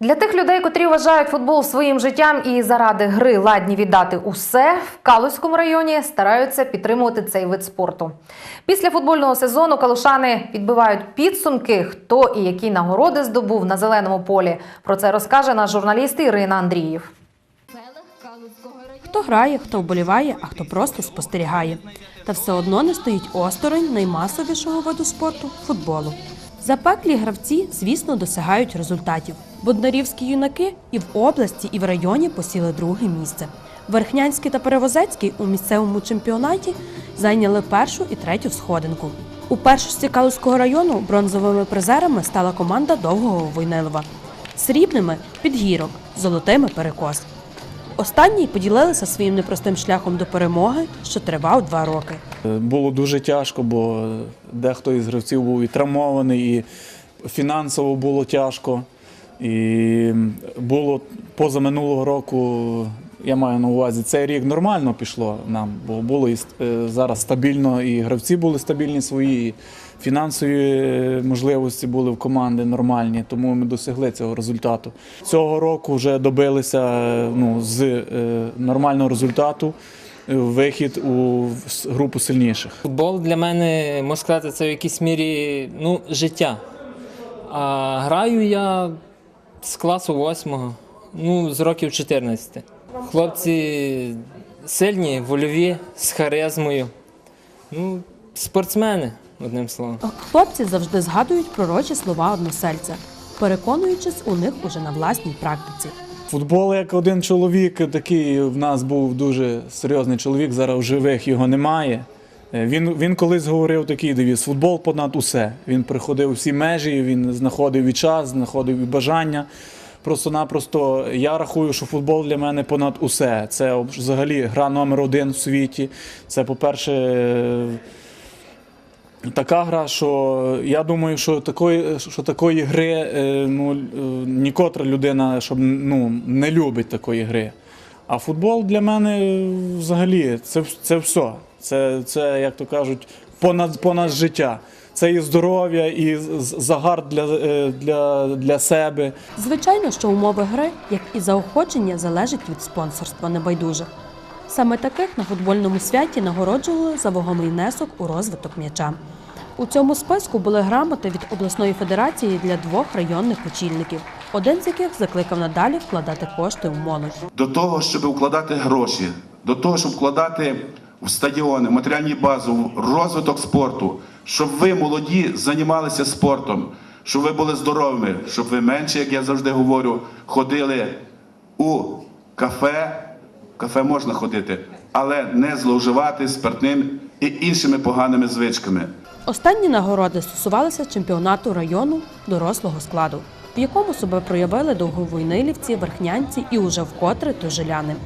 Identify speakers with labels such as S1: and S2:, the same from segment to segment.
S1: Для тих людей, котрі вважають футбол своїм життям і заради гри ладні віддати усе, в Калузькому районі стараються підтримувати цей вид спорту. Після футбольного сезону калушани підбивають підсумки, хто і які нагороди здобув на зеленому полі. Про це розкаже наш журналіст Ірина Андріїв.
S2: Хто грає, хто вболіває, а хто просто спостерігає. Та все одно не стоїть осторонь наймасовішого виду спорту футболу. Запеклі гравці, звісно, досягають результатів. Боднарівські юнаки і в області, і в районі посіли друге місце. Верхнянський та Перевозецький у місцевому чемпіонаті зайняли першу і третю сходинку. У першості Калузького району бронзовими призерами стала команда Довгого Войнилова, срібними підгірок, золотими перекос. Останні поділилися своїм непростим шляхом до перемоги, що тривав два роки.
S3: Було дуже тяжко, бо дехто із гравців був і травмований, і фінансово було тяжко. І було поза минулого року, я маю на увазі, цей рік нормально пішло нам, бо було і е, зараз стабільно, і гравці були стабільні свої, і фінансові е, можливості були в команди нормальні, тому ми досягли цього результату. Цього року вже добилися е, ну, з нормального результату. Вихід у групу сильніших.
S4: Футбол для мене, можна сказати, це в якійсь мірі ну, життя. А граю я з класу 8, ну, з років 14. Хлопці сильні, вольові, з харизмою. Ну, спортсмени, одним словом.
S2: Хлопці завжди згадують пророчі слова односельця, переконуючись у них уже на власній практиці.
S3: Футбол як один чоловік, такий в нас був дуже серйозний чоловік, зараз в живих його немає. Е, Він, він колись говорив такий девіз: футбол понад усе. Він приходив всі межі, він знаходив і час, знаходив і бажання. Просто-напросто я рахую, що футбол для мене понад усе. Це взагалі гра номер один в світі. Це, по-перше, е, така гра, що я думаю, що такої, що такої гри е, ну, нікотра людина щоб, ну, не любить такої гри. А футбол для мене взагалі це, це все. Це, це, як то кажуть, понад, понад життя. Це і здоров'я, і загар для, е, для, для себе.
S2: Звичайно, що умови гри, як і заохочення, залежать від спонсорства небайдужих. Саме таких на футбольному святі нагороджували за вагомий внесок у розвиток м'яча. У цьому списку були грамоти від обласної федерації для двох районних очільників, один з яких закликав надалі вкладати кошти в молодь.
S5: до того, щоб вкладати гроші, до того, щоб вкладати в стадіони, в матеріальні бази, в розвиток спорту, щоб ви, молоді, займалися спортом, щоб ви були здоровими, щоб ви менше, як я завжди говорю, ходили у кафе. Кафе можна ходити, але не зловживати спиртним і іншими поганими звичками.
S2: Останні нагороди стосувалися чемпіонату району дорослого складу, в якому себе проявили довговойнилівці, верхнянці і уже вкотре тожиляни.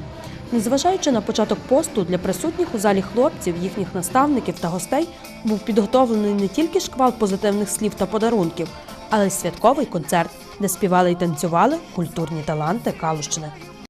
S2: Незважаючи на початок посту, для присутніх у залі хлопців, їхніх наставників та гостей був підготовлений не тільки шквал позитивних слів та подарунків, але й святковий концерт, де співали і танцювали культурні таланти Калущини.